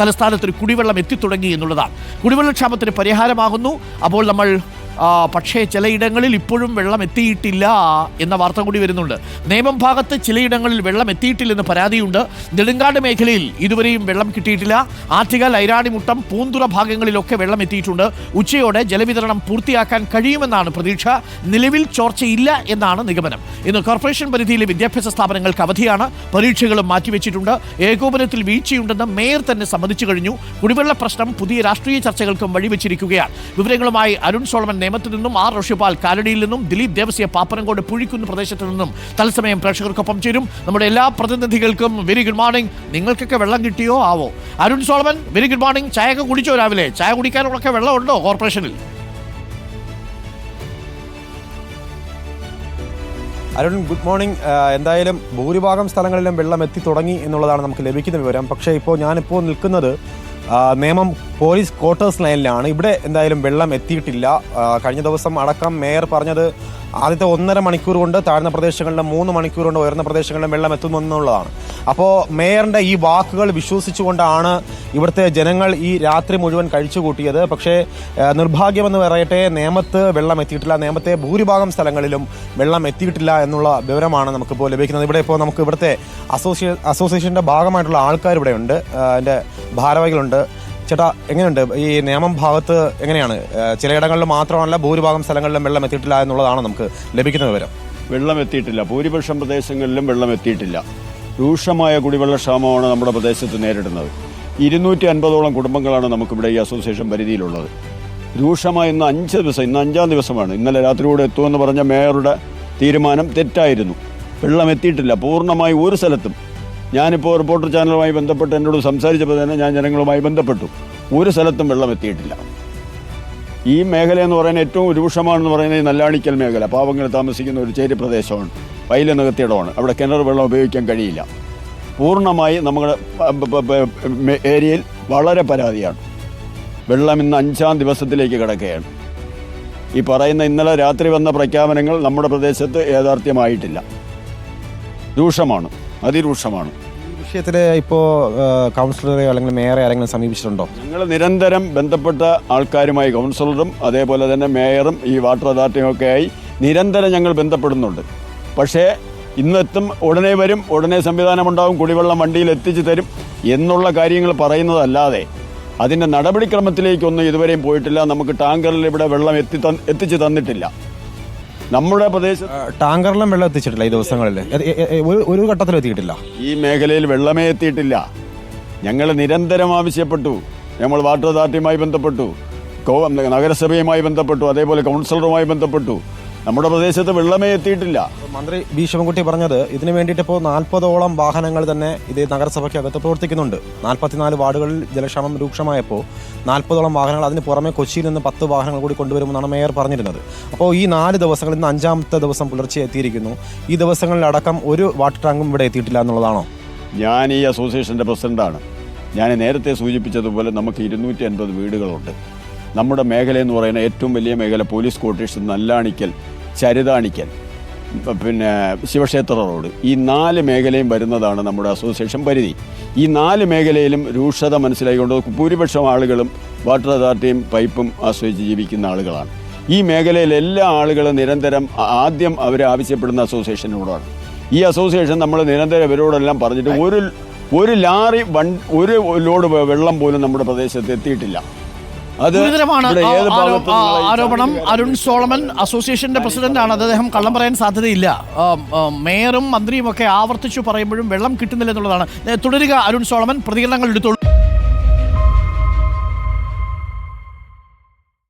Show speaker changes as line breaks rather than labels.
തലസ്ഥാനത്ത് ഒരു കുടിവെള്ളം എത്തിത്തുടങ്ങി എന്നുള്ളതാണ്. കുടിവെള്ളക്ഷാമത്തിന് പരിഹാരമാകുന്നു. അപ്പോൾ നമ്മൾ പക്ഷേ ചിലയിടങ്ങളിൽ ഇപ്പോഴും വെള്ളം എത്തിയിട്ടില്ല എന്ന വാർത്ത കൂടി വരുന്നുണ്ട്. നേമം ഭാഗത്ത് ചിലയിടങ്ങളിൽ വെള്ളം എത്തിയിട്ടില്ലെന്ന് പരാതിയുണ്ട്. നെടുങ്കാട് മേഖലയിൽ ഇതുവരെയും വെള്ളം കിട്ടിയിട്ടില്ല. ആറ്റുകാൽ ഐരാണിമുട്ടം പൂന്തുറ ഭാഗങ്ങളിലൊക്കെ വെള്ളം എത്തിയിട്ടുണ്ട്. ഉച്ചയോടെ ജലവിതരണം പൂർത്തിയാക്കാൻ കഴിയുമെന്നാണ് പ്രതീക്ഷ. നിലവിൽ ചോർച്ചയില്ല എന്നാണ് നിഗമനം. ഇന്ന് കോർപ്പറേഷൻ പരിധിയിലെ വിദ്യാഭ്യാസ സ്ഥാപനങ്ങൾക്ക് അവധിയാണ്. പരീക്ഷകളും മാറ്റിവെച്ചിട്ടുണ്ട്. ഏകോപനത്തിൽ വീഴ്ചയുണ്ടെന്ന് മേയർ തന്നെ സമ്മതിച്ചു കഴിഞ്ഞു. കുടിവെള്ള പ്രശ്നം പുതിയ രാഷ്ട്രീയ ചർച്ചകൾക്കും വഴിവെച്ചിരിക്കുകയാണ്. വിവരങ്ങളുമായി അരുൺ സോളമൻ നേമത്ത് നിന്നും ആർ റോഷിപാൽ കാലടിയിൽ നിന്നും ദിലീപ് ദേവസ്യ പാപ്പനംകോട് പുഴിക്കുന്ന് പ്രദേശത്ത് നിന്നും തത്സമയം പ്രേക്ഷകർക്കൊപ്പം ചേരും. നമ്മുടെ എല്ലാ പ്രതിനിധികൾക്കും വെരി ഗുഡ് മോർണിംഗ് നിങ്ങൾക്കൊക്കെ വെള്ളം കിട്ടിയോ? ആവോ? Arun Solomon very good morning ചായയൊക്കെ കുടിച്ചോ രാവിലെ? ചായ കുടിക്കാനുള്ളൊക്കെ വെള്ളം ഉണ്ടോ കോർപ്പറേഷനിൽ?
അരുൺ ഗുഡ് മോർണിംഗ് എന്തായാലും ഭൂരിഭാഗം സ്ഥലങ്ങളിലും വെള്ളം എത്തി തുടങ്ങി എന്നുള്ളതാണ് നമുക്ക് ലഭിക്കുന്ന വിവരം. പക്ഷേ ഇപ്പോൾ ഞാനിപ്പോൾ നിൽക്കുന്നത് നേമം പോലീസ് ക്വാർട്ടേഴ്സ് ലൈനിലാണ്. ഇവിടെ എന്തായാലും വെള്ളം എത്തിയിട്ടില്ല. കഴിഞ്ഞ ദിവസം അടക്കം മേയർ പറഞ്ഞത് ആദ്യത്തെ ഒന്നര മണിക്കൂർ കൊണ്ട് താഴ്ന്ന പ്രദേശങ്ങളിലും മൂന്ന് മണിക്കൂർ കൊണ്ട് ഉയർന്ന പ്രദേശങ്ങളിലും വെള്ളം എത്തുന്നു എന്നുള്ളതാണ്. അപ്പോൾ മേയറിന്റെ ഈ വാക്കുകൾ വിശ്വസിച്ചുകൊണ്ടാണ് ഇവിടുത്തെ ജനങ്ങൾ ഈ രാത്രി മുഴുവൻ കഴിച്ചുകൂട്ടിയത് പക്ഷേ നിർഭാഗ്യമെന്ന് പറയട്ടെ നേമത്ത് വെള്ളം എത്തിയിട്ടില്ല. നേമത്തെ ഭൂരിഭാഗം സ്ഥലങ്ങളിലും വെള്ളം എത്തിയിട്ടില്ല എന്നുള്ള വിവരമാണ് നമുക്കിപ്പോൾ ലഭിക്കുന്നത്. ഇവിടെ ഇപ്പോൾ നമുക്ക് ഇവിടുത്തെ അസോസിയേ അസോസിയേഷന്റെ ഭാഗമായിട്ടുള്ള ആൾക്കാർ ഇവിടെ ഉണ്ട് അതിന്റെ ഭാരവാഹികളുണ്ട്. ചേട്ടാ എങ്ങനെയുണ്ട്? ഈ നിയമം ഭാഗത്ത് എങ്ങനെയാണ്? ചിലയിടങ്ങളിൽ മാത്രമല്ല ഭൂരിഭാഗം സ്ഥലങ്ങളിലും വെള്ളം എത്തിയിട്ടില്ല എന്നുള്ളതാണ് നമുക്ക് ലഭിക്കുന്ന വിവരം.
വെള്ളം എത്തിയിട്ടില്ല. ഭൂരിപക്ഷം പ്രദേശങ്ങളിലും വെള്ളം എത്തിയിട്ടില്ല. രൂക്ഷമായ കുടിവെള്ളക്ഷാമമാണ് നമ്മുടെ പ്രദേശത്ത് നേരിടുന്നത്. ഇരുന്നൂറ്റി അൻപതോളം കുടുംബങ്ങളാണ് നമുക്കിവിടെ ഈ അസോസിയേഷൻ പരിധിയിലുള്ളത്. രൂക്ഷമായ ഇന്ന് അഞ്ച് ദിവസം ഇന്ന് അഞ്ചാം ദിവസമാണ്. ഇന്നലെ രാത്രിയോടെ എത്തുമെന്ന് പറഞ്ഞ മേയറുടെ തീരുമാനം തെറ്റായിരുന്നു. വെള്ളം എത്തിയിട്ടില്ല. പൂർണമായി ഒരു സ്ഥലത്തും ഞാനിപ്പോൾ റിപ്പോർട്ടർ ചാനലുമായി ബന്ധപ്പെട്ട് എന്നോട് സംസാരിച്ചപ്പോൾ തന്നെ ഞാൻ ജനങ്ങളുമായി ബന്ധപ്പെട്ടു. ഒരു സ്ഥലത്തും വെള്ളം എത്തിയിട്ടില്ല. ഈ മേഖല എന്ന് പറയുന്ന ഏറ്റവും രൂക്ഷമാണെന്ന് പറയുന്നത് നല്ലാണിക്കൽ മേഖല. പാവങ്ങൾ താമസിക്കുന്ന ഒരു ചേരി പ്രദേശമാണ്. വയലെ നികത്തിയിടമാണ് അവിടെ കിണർ വെള്ളം ഉപയോഗിക്കാൻ കഴിയില്ല. പൂർണമായി നമ്മുടെ ഏരിയയിൽ വളരെ പരാതിയാണ്. വെള്ളം ഇന്ന് അഞ്ചാം ദിവസത്തിലേക്ക് കിടക്കുകയാണ്. ഈ പറയുന്ന ഇന്നലെ രാത്രി വന്ന പ്രഖ്യാപനങ്ങൾ നമ്മുടെ പ്രദേശത്ത് യാഥാർത്ഥ്യമായിട്ടില്ല. രൂക്ഷമാണ്. അതിരൂക്ഷമാണ്.
വിഷയത്തിൽ ഇപ്പോൾ കൗൺസിലറെ അല്ലെങ്കിൽ മേയറെ ആരെങ്കിലും സമീപിച്ചിട്ടുണ്ടോ?
ഞങ്ങൾ നിരന്തരം ബന്ധപ്പെട്ട ആൾക്കാരുമായി കൗൺസിലറും അതേപോലെ തന്നെ മേയറും ഈ വാട്ടർ അതോറിറ്റിയും ഒക്കെ ആയി നിരന്തരം ഞങ്ങൾ ബന്ധപ്പെടുന്നുണ്ട്. പക്ഷേ ഇന്നെത്തും ഉടനെ വരും ഉടനെ സംവിധാനമുണ്ടാവും കുടിവെള്ളം വണ്ടിയിൽ എത്തിച്ചു തരും എന്നുള്ള കാര്യങ്ങൾ പറയുന്നതല്ലാതെ അതിന്റെ നടപടിക്രമത്തിലേക്കൊന്നും ഇതുവരെയും പോയിട്ടില്ല. നമുക്ക് ടാങ്കറിൽ ഇവിടെ വെള്ളം എത്തി എത്തിച്ചു തന്നിട്ടില്ല. നമ്മുടെ പ്രദേശത്ത്
ടാങ്കറിലും വെള്ളം എത്തിച്ചിട്ടില്ല ഈ ദിവസങ്ങളിൽ. ഒരു- ഒരു ഘട്ടത്തിലും എത്തിയിട്ടില്ല.
ഈ മേഖലയിൽ വെള്ളമേ എത്തിയിട്ടില്ല. ഞങ്ങൾ നിരന്തരം ആവശ്യപ്പെട്ടു. നമ്മൾ വാട്ടർ അതോറിറ്റിയുമായി ബന്ധപ്പെട്ടു. നഗരസഭയുമായി ബന്ധപ്പെട്ടു. അതേപോലെ കൗൺസിലറുമായി ബന്ധപ്പെട്ടു. നമ്മുടെ പ്രദേശത്ത് വെള്ളമേ എത്തിയിട്ടില്ല.
മന്ത്രി ബി ശിവൻകുട്ടി പറഞ്ഞത് ഇതിനു വേണ്ടിയിട്ട് ഇപ്പോൾ നാൽപ്പതോളം വാഹനങ്ങൾ തന്നെ ഇത് നഗരസഭയ്ക്കകത്ത് പ്രവർത്തിക്കുന്നുണ്ട്. നാൽപ്പത്തിനാല് വാർഡുകളിൽ ജലക്ഷാമം രൂക്ഷമായപ്പോൾ നാൽപ്പതോളം വാഹനങ്ങൾ അതിന് പുറമെ കൊച്ചിയിൽ നിന്ന് പത്ത് വാഹനങ്ങൾ കൂടി കൊണ്ടുവരുമെന്നാണ് മേയർ പറഞ്ഞിരുന്നത്. അപ്പോൾ ഈ നാല് ദിവസങ്ങളിൽ ഇന്ന് അഞ്ചാമത്തെ ദിവസം പുലർച്ചെ എത്തിയിരിക്കുന്നു. ഈ ദിവസങ്ങളിലടക്കം ഒരു വാട്ടർ ടാങ്കും ഇവിടെ എത്തിയിട്ടില്ല എന്നുള്ളതാണോ?
ഞാൻ ഈ അസോസിയേഷന്റെ പ്രസിഡന്റാണ് ഞാൻ നേരത്തെ സൂചിപ്പിച്ചതുപോലെ നമുക്ക് ഇരുന്നൂറ്റി അൻപത് വീടുകളുണ്ട്. നമ്മുടെ മേഖല എന്ന് പറയുന്ന ഏറ്റവും വലിയ മേഖല പോലീസ് ക്വാർട്ടേഴ്സ് നല്ലാണിക്കൽ. ചരിതാണിക്കൽ. പിന്നെ ശിവക്ഷേത്ര റോഡ്. ഈ നാല് മേഖലയും വരുന്നതാണ് നമ്മുടെ അസോസിയേഷൻ പരിധി. ഈ നാല് മേഖലയിലും രൂക്ഷത മനസ്സിലായിക്കൊണ്ട് ഭൂരിപക്ഷം ആളുകളും വാട്ടർ അതോറിറ്റിയും പൈപ്പും ആശ്രയിച്ച് ജീവിക്കുന്ന ആളുകളാണ്. ഈ മേഖലയിൽ എല്ലാ ആളുകളും നിരന്തരം ആദ്യം അവർ ആവശ്യപ്പെടുന്ന അസോസിയേഷനോടാണ്. ഈ അസോസിയേഷൻ നമ്മൾ നിരന്തരം ഇവരോടെല്ലാം പറഞ്ഞിട്ട് ഒരു ഒരു ലാറി വൺ ഒരു ലോഡ് വെള്ളം പോലും നമ്മുടെ പ്രദേശത്ത് എത്തിയിട്ടില്ല.
ഗുരുതരമാണ്. ആരോപണം അരുൺ സോളമൻ അസോസിയേഷന്റെ പ്രസിഡന്റാണ്. അദ്ദേഹം കള്ളം പറയാൻ സാധ്യതയില്ല. മേയറും മന്ത്രിയും ഒക്കെ ആവർത്തിച്ചു പറയുമ്പോഴും വെള്ളം കിട്ടുന്നില്ല എന്നുള്ളതാണ്. തുടരുക അരുൺ സോളമൻ. പ്രതികരണങ്ങൾ എടുത്തോളൂ.